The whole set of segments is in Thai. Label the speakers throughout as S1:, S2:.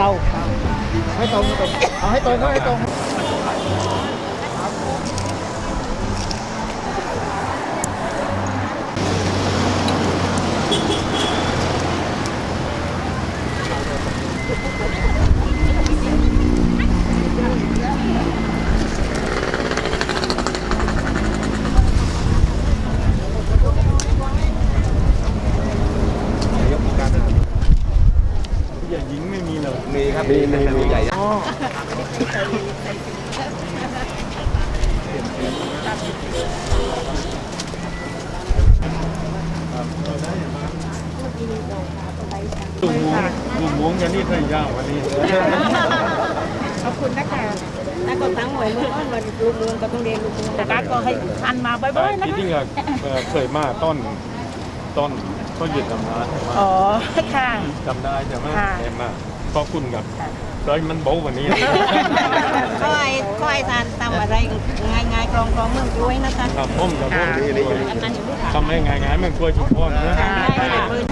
S1: เราให้ตรงให้ตรงเอาให้ตรงก็ให้ตรง
S2: มี
S3: ครับมีมีใหญ่
S2: อ๋อลุงม้วงลุงม้วงยันนี่เคยยาววันนี้
S4: ขอบคุณนะคะแล้วก็ทั้งหมดเมื่อวันวันลูกเมืองก็ต้องเรียนลูกเมืองแต่ก็ให้ทันมาบ่อยๆนะ
S2: ที่จริงอะเคยมาต้นต้นต้นหยุดทำงาน
S4: อ๋อค่ะ
S2: จำได้ใช่ไหมเอ็มมา ขอบคุณครับร้อยมันโบ๊ะวันนี้
S4: ก็ให้ก็ให้ทานทำอะไรง่ายๆกรองกรองๆเมืองด้วยนะคะ
S2: ครับผมครับผม
S4: อันนั้นอยู่ที่ถาม
S2: ทำให้ง่ายๆมันกล้วยชุมพรนะ
S4: ใช่ค่ะ
S3: เมื่อ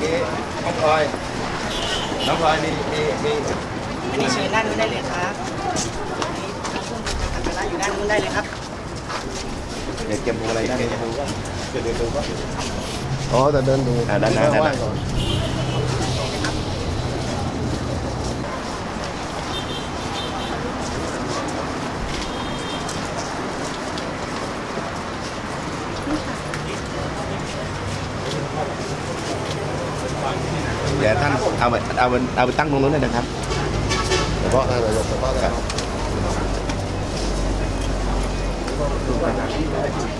S3: กี้น้องพลอยน้องพลอยมีมีมี
S5: อันนี้เชิญด้านนู้นได้เลยครับอันนี้อยู่ด้านนู้นได้เลยครับ
S3: เด็กเก็บพวงอะไรได้ไหมดูก็เดี๋ยวดูก็
S1: อ๋อแต่เดินดู
S3: อ่าด้านหน้าด้านหน้า ดี๋ยวท่านเอาไปเอาไปเอาไปตั้งตรงนู้นเลยนะครับ
S1: เฉพาะนะเดี๋ยวเฉพาะนะ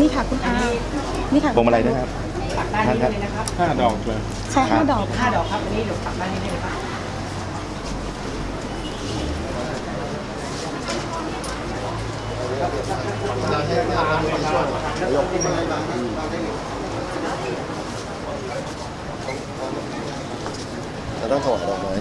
S6: นี่ค่ะคุณอานี่ค่ะ
S3: พวงมาลัยนะครับ
S5: ปักด้านนี้เลยนะครับ
S2: ห้าดอกเลย
S6: ใช้ห้าดอก
S5: ห้าดอกครับอันนี้เดี๋ยวปักด้านนี้ได้เลยครับ
S1: แต่ ต้องถอดดอกไม้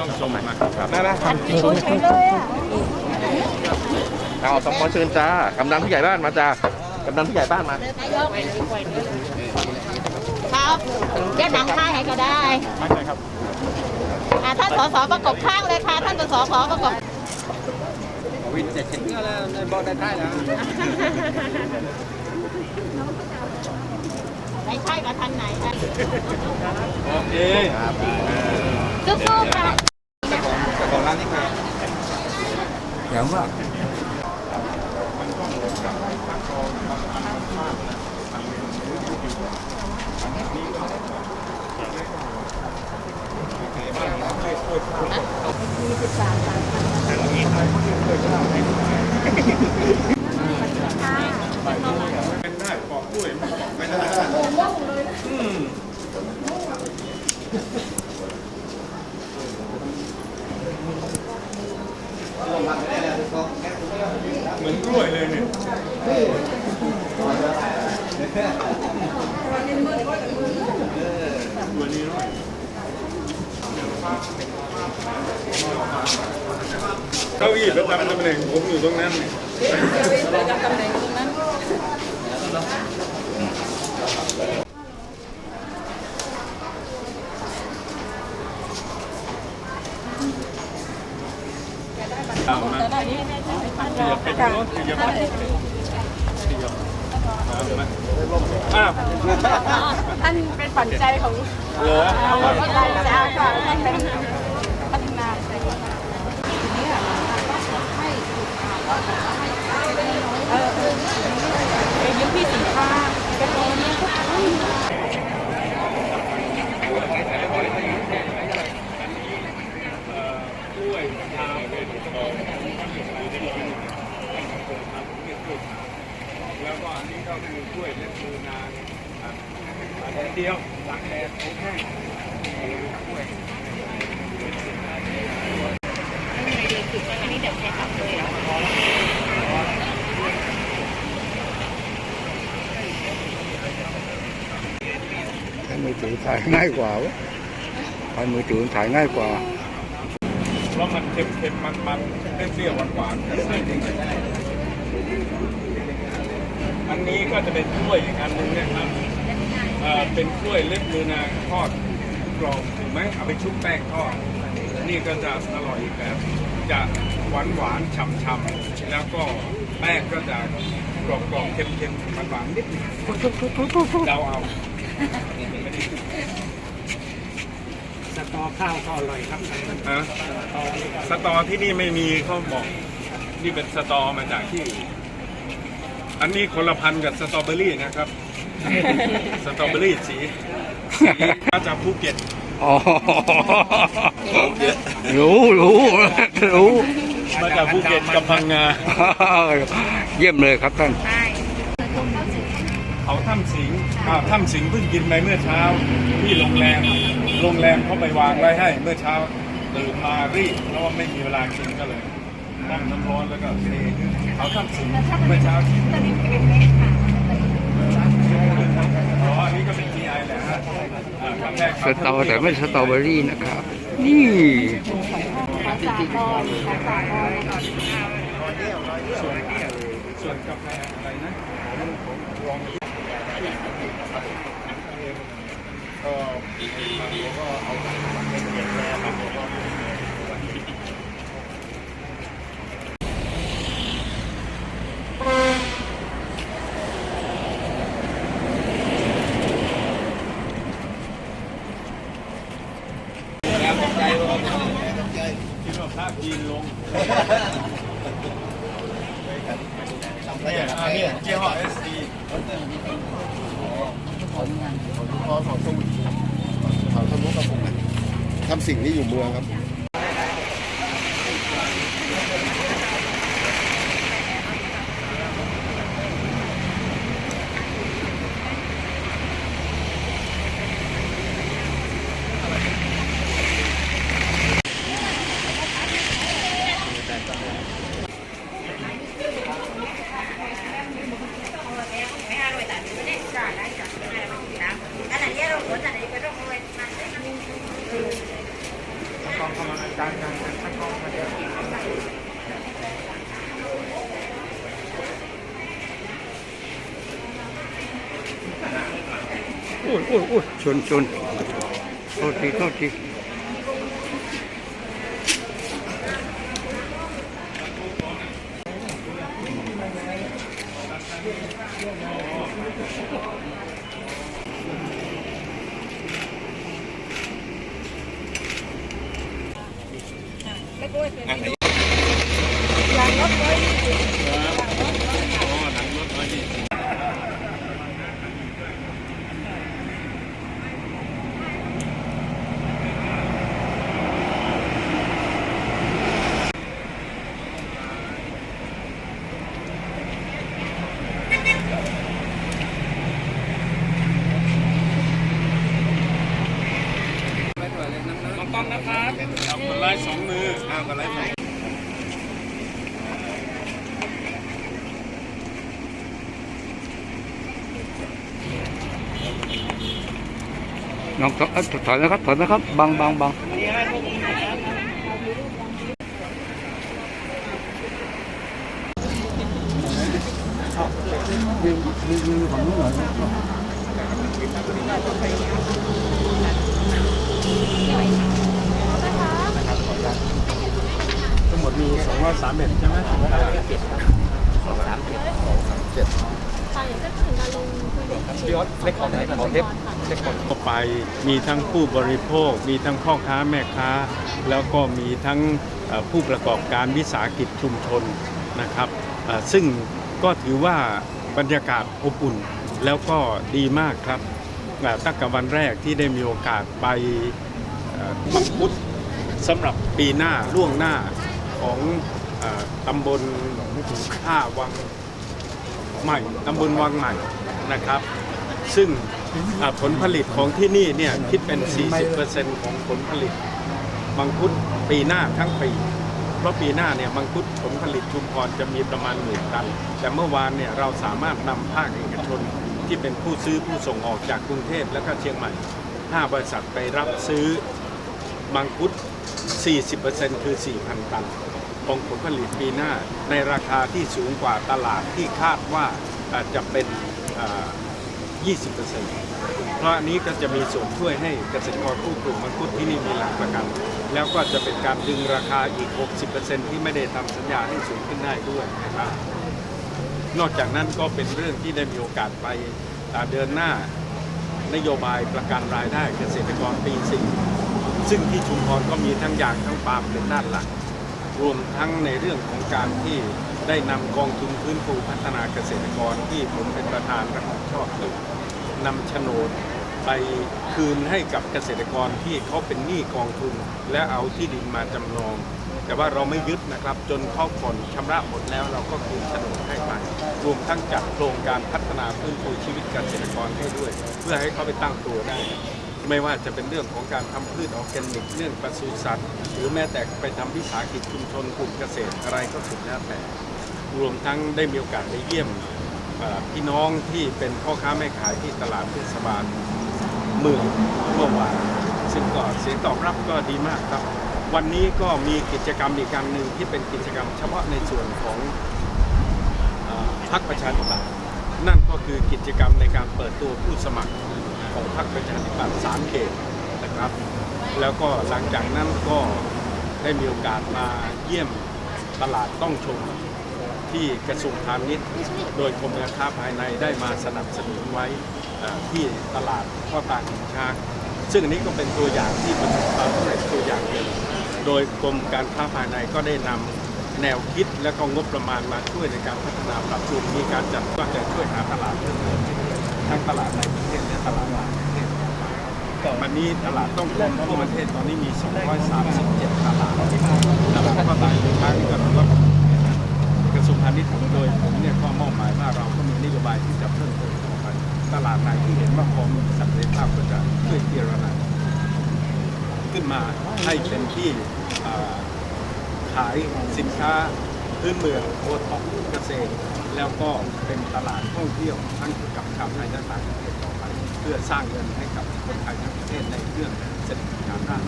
S2: ต้องชมนะครับ
S3: นั่นนะ
S6: โชว์ใช้เลยอะ
S3: เอาสมพรเชิญจ้ากำนันผู้ใหญ่บ้านมาจ้า กำนันผู้ใหญ่บ้านมา
S4: ครับเดี๋ยวหนังค่ายให้ก็ได้
S2: ไม่ใช่ครับ
S4: อ่าท่านสสประกบข้างเลยค่ะ ท่านสสขอประกบ
S5: วินเจ็ดเช็ดเงือแล้วในบอลได้ท้ายแล้ว
S4: ไม่ใช่กับท่านไหนนะ
S2: โอเค
S4: สู้ๆค่ะ
S3: ของร้านนี้ใครแถม ว่า
S2: เป็นได้ปอกกล้วยไม่ปอกไม่ได้อืมเหมือนกล้วยเลยเนี่ยตัวนี้หน่อย เก้าอี้ประจำตำแหน่งผมอยู่ตรงนั้นเนี่ยเอามาขยับไปทางโน้นขยับไปขยับ อ้าว
S4: ท่านเป็นฝันใจของ
S2: เหรอ
S4: เราได้จ้าค่ะท่านเป็นพัฒนายุคพี่สีข้าเป็นโรงเรียนทุกคน
S2: กล้วยทาวเป็น แล้วก็อันนี้ก็คือกล้วยเล็บมือนางครับอันเดียวหลังแดดโอแห้ง
S7: ใช้มือถือถ่ายง่ายกว่าวะใช้มือถือถ่ายง่ายกว่า
S2: เพราะมันเค็มเค็มมันมันเปรี้ยวหวานหวาน อันนี้ก็จะเป็นกล้วยอีกอันหนึงนะครับเอ่อเป็นกล้วยเล็บมือนางทอดกรอบถูกไหมเอาไปชุบแป้งทอดนี่ก็จะอร่อยอีกแบบจะหวานหวานฉ่ำฉ่ำๆแล้วก็แป้งก็จะกรอบกรอบๆเค็มเค็มหวานหวานๆนิดนึงเดาเอา
S5: สตอข้าวก็อร่อยครับ
S2: ฮะสตอที่นี่ไม่มีเขาบอกนี่เป็นสตอมาจากที่อื่น อันนี้คนละพันธุ์กับสตรอเบอรี่นะครับ สตรอเบอรี่สีสีมาจากภูเก็ต
S7: อ๋อรู้รู้รู้
S2: มาจากภูเก็ตกับพังงา
S7: เยี่ยมเลยครับท่าน
S2: เขาถ้ำสิงอ่าถ้ำสิงเพิ่งกินไปเมื่อเช้าที่โรงแรมโรงแรมเขาไปวางไว้ให้ เมื่อเช้าตื่นมารีบเพราะว่าไม่มีเวลากินก็เลยต้มน้ำร้อนแล้วก็เท เขาถ้ำสิงเมื่อเช้าที่อ๋ออันนี้ก็เป็น GI แหละฮะอ่าครั้งแรก
S7: สตอแต่ไม่สตรอเบอรี่นะครับ นี่
S2: ส่วนกาแฟอะไรนะผมลองก็ก็เอาเป็นเก็บแล้วครับผมก็ คิดว่าภาพยีนลงเนี่ ยอ่าเนี่ยยี่ห้อ SD
S1: ของพ่อของสมุทรของสมุทรกับผมนะทำสิ่งนี้อยู่เมืองครับ
S7: อุ้ยอุ้ยอุ้ยชนชนโทษทีโทษที
S2: ต้องนะครับเอาคนไล่สองมือเอาคนไล่สอง
S7: น้องถอยถอยนะครับถอยนะครับบังบังบังของนู้นหน่อย
S2: ทั้งหมดมีสองร้อยสามเอ็ดใช่ไหม
S1: เจ็ด
S6: ไปก็ถึงการลงพื้นที่
S5: พี่ออสเล็กของไหนขอเทป เล็กของ
S2: ก็ไป มีทั้งผู้บริโภค มีทั้งพ่อค้าแม่ค้า แล้วก็มีทั้งผู้ประกอบการวิสาหกิจชุมชนนะครับ ซึ่งก็ถือว่าบรรยากาศอบอุ่นแล้วก็ดีมากครับตั้งแต่วันแรกที่ได้มีโอกาสไปเอ่อปักพุทธสำหรับปีหน้าล่วงหน้าของอตำบลท่าวังใหม่ตำบลวังใหม่นะครับ ซึ่ง ผลผลิตของที่นี่เนี่ยคิดเป็น 40%ของผลผลิต มังคุดปีหน้าทั้งปี เพราะปีหน้าเนี่ยมังคุดผลผลิตชุมพรจะมีประมาณหมื่นตัน แต่เมื่อวานเนี่ยเราสามารถนำภาคเอกชนที่เป็นผู้ซื้อผู้ส่งออกจากกรุงเทพและก็เชียงใหม่ 5 บริษัทไปรับซื้อมังคุด 40%คือ 4,000 ตัน ของผลผลิตปีหน้าในราคาที่สูงกว่าตลาดที่คาดว่าจะเป็น 20% ราะอันนี้ก็จะมีส่วนช่วยให้เกษตรกรผู้ปลูกมังคุดที่นี่มีหลักประกัน แล้วก็จะเป็นการดึงราคาอีก 60%ที่ไม่ได้ทำสัญญาให้สูงขึ้นได้ด้วยนะครับ นอกจากนั้นก็เป็นเรื่องที่ได้มีโอกาสไปเดินหน้านโยบายประกันรายได้เกษตรกรปีสี่ซึ่งที่ชุมพรก็มีทั้งยางทั้งปาล์มเป็นด้านหลัก รวมทั้งในเรื่องของการที่ได้นำกองทุนพื้นฟูพัฒนาเกษตรกรที่ผมเป็นประธานรับผิดชอบอยู่นำโฉนด ไปคืนให้กับเกษตรกรที่เขาเป็นหนี้กองทุน และเอาที่ดินมาจำนอง แต่ว่าเราไม่ยึดนะครับ จนเขาผ่อนชำระหมดแล้วเราก็คืนโฉนดให้ไปรวมทั้งจัดโครงการพัฒนาพื้นฟูชีวิตเกษตรกรให้ด้วย เพื่อให้เขาไปตั้งตัวได้ ไม่ว่าจะเป็นเรื่องของการทำพืชออร์แกนิกเรื่องปศุสัตว์ หรือแม้แต่ไปทำวิสาหกิจชุมชนกลุ่มเกษตรอะไรก็สุดแล้วแต่รวมทั้งได้มีโอกาสไปเยี่ยมพี่น้องที่เป็นพ่อค้าแม่ขายที่ตลาดเทศบาล เมืองเมื่อวานซึ่งก็เสียงตอบรับก็ดีมากครับ วันนี้ก็มีกิจกรรมอีกการหนึ่งที่เป็นกิจกรรมเฉพาะในส่วนของพรรคประชาธิปัตย์นั่นก็คือกิจกรรมในการเปิดตัวผู้สมัครของพรรคประชาธิปัตย์สามเขตนะครับ แล้วก็หลังจากนั้นก็ได้มีโอกาสมาเยี่ยมตลาดต้องชม ที่กระทรวงพาณิชย์ โดยกรมการค้าภายในได้มาสนับสนุนไว้ที่ตลาดข้อตางหินช้าง ซึ่งอันนี้ก็เป็นตัวอย่างที่ประสบความสำเร็จตัวอย่างหนึ่งโดยกรมการค้าภายในก็ได้นำแนวคิดและก็งบประมาณมาช่วยในการพัฒนาปรับปรุงมีการจัดก็จะช่วยหาตลาดเพิ่มเติมทั้งตลาดในประเทศและตลาดต่างประเทศวันนี้ตลาดต้องชมทั่วประเทศตอนนี้มี 237 ตลาดแล้วก็ตลาดในช้างนี่ก็ถือว่า ระทรวงพาณิชย์โดยผมเนี่ยก็มอบหมายว่าเราก็มีนโยบายที่จะเพิ่มเติมต่อไปตลาดไหนที่เห็นว่าพอมีศักยภาพก็จะช่วยเจรนาขึ้นมาให้เป็นที่ขายสินค้าพื้นเมืองโอท็อปเกษตร แล้วก็เป็นตลาดท่องเที่ยวทั้งกับชาวไทยและต่างประเทศต่อไป เพื่อสร้างเงินให้กับคนไทยทั้งประเทศในเรื่องเศรษฐกิจการร่าง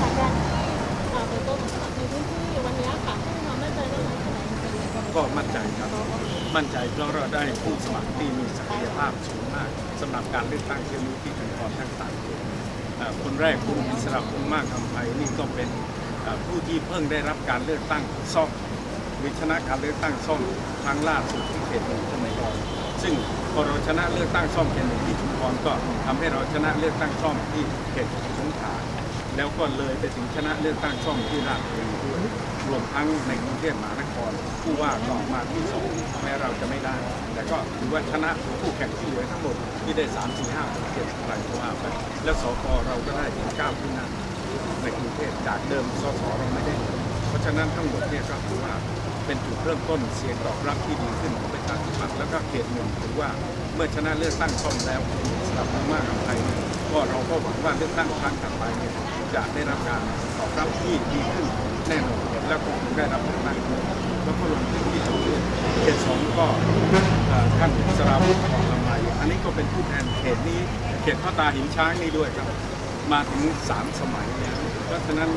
S6: จากการเอ่อเปิดตัวของสมัครในพื้นที่วันนี้ค่ะให้ความมั่นใจได้ไหมขนาดไหน
S2: ก็มั่นใจครับ มั่นใจเพราะเรา ได้ผู้สมัครที่มีศักยภาพสูงมากสำหรับการเลือกตั้งเที่ยวนี้ที่ชุมพรทั้งสามเขตเอ่อคนแรกคุณอิสระพงษ์มากคำไพนี่ก็เป็นผู้ที่เพิ่งได้รับการเลือกตั้งซ่อมวิชนะการเลือกตั้งซ่อมครั้งล่าสุดที่เขตหนึ่งชุมพรซึ่งพอเราชนะเลือกตั้งซ่อมเขตหนึ่งที่ชุมพรก็ทำให้เราชนะเลือกตั้งซ่อมที่เขตสงขลา แล้วก็เลยไปถึงชนะเลือกตั้งซ่อมที่ราชบุรีด้วยรวมทั้งในกรุงเทพมหานครผู้ว่าก็มาที่สองแม้เราจะไม่ได้ แต่ก็ถือว่าชนะคู่แข่งที่เหลือทั้งหมดที่ได้ 3 4 5 6 7อะไรก็ว่าไปแล้วสกเราก็ได้ถึง9ที่นั่งในกรุงเทพจากเดิมสสเราไม่ได้เพราะฉะนั้นทั้งหมดเนี่ยก็ถือว่าเป็นจุดเริ่มต้นเสียงตอบรับที่ดีขึ้นของประชาธิปัตย์แล้วก็เขตหนึ่งถือว่าเมื่อชนะเลือกตั้งซ่อมแล้วสำหรับมากกับไทย ก็เราก็หวังว่าเลือกตั้งครั้งต่อไปเนี่ยจะได้รับการตอบรับที่ดีขึ้นแน่นอนแล้วก็คงได้รับผลมากขึ้นแล้วก็ลงพื้นที่สำเร็จเขตสองก็ท่านสราวุฒิทองลำไยอันนี้ก็เป็นผู้แทนเขตนี้เขตพ่อตาหินช้างนี่ด้วยครับ มาถึงสามสมัยแล้วเพราะฉะนั้น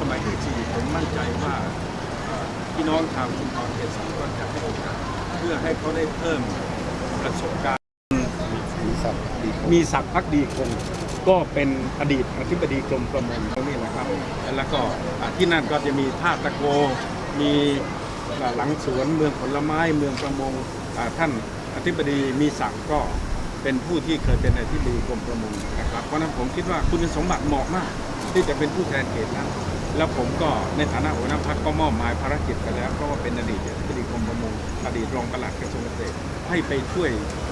S2: สมัยที่สี่ผมมั่นใจว่าพี่น้องชาวชุมพรเขตสองก็จะให้โอกาสเพื่อให้เขาได้เพิ่มประสบการณ์
S1: มีสัตว์ดี
S2: มีศักดิ์พักดีคงก็เป็นอดีตอธิบดีกรมประมงนี่แหละครับ แล้วก็ที่นั่นก็จะมีท่าตะโก มีหลังสวนเมืองผลไม้เมืองประมงท่านอธิบดีมีศักดิ์ก็เป็นผู้ที่เคยเป็นอธิบดีกรมประมงนะครับ เพราะนั้นผมคิดว่าคุณสมบัติเหมาะมาก ที่จะเป็นผู้แทนเขตนั้นแล้วผมก็ในฐานะหัวหน้าพักก็มอบหมายภารกิจไปแล้วเพราะว่าเป็นอดีตอธิบดีกรมประมงอดีตรองปลัดกระทรวงเกษตรให้ไปช่วย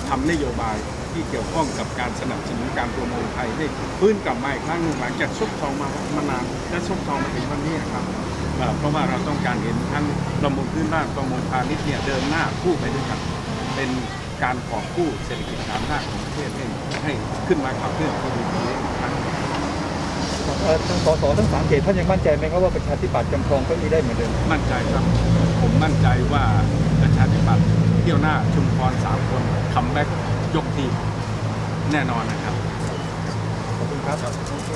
S2: ทำนโยบาย ที่เกี่ยวข้องกับการสนับสนุนการประมงไทยให้ฟื้นกลับมาอีกครั้งหนึ่งหลังจากซุกทองมามานานและซุกทองมาถึงวันนี้นะครับเอ่อเพราะว่าเราต้องการเห็นทั้งประมงพื้นบ้านประมงพาณิชย์เนี่ยเดินหน้าคู่ไปด้วยกันเป็นการขอบคู่เศรษฐกิจฐานรากของประเทศให้ให้ขึ้นมาขับเคลื่อนที่ดีอีกครั้ง
S5: เอ่อทางสสทั้งสามเขตท่านยังมั่นใจไหมครับว่าประชาธิปัตย์จำครองเก็มีได้เหมือนเดิม
S2: มั่นใจครับ ผมมั่นใจว่าประชาธิปัตย์เที่ยวหน้าชุมพรสามคนคัมแบ็ก ยกทีมแน่นอนนะครับ
S5: ขอบคุณครับ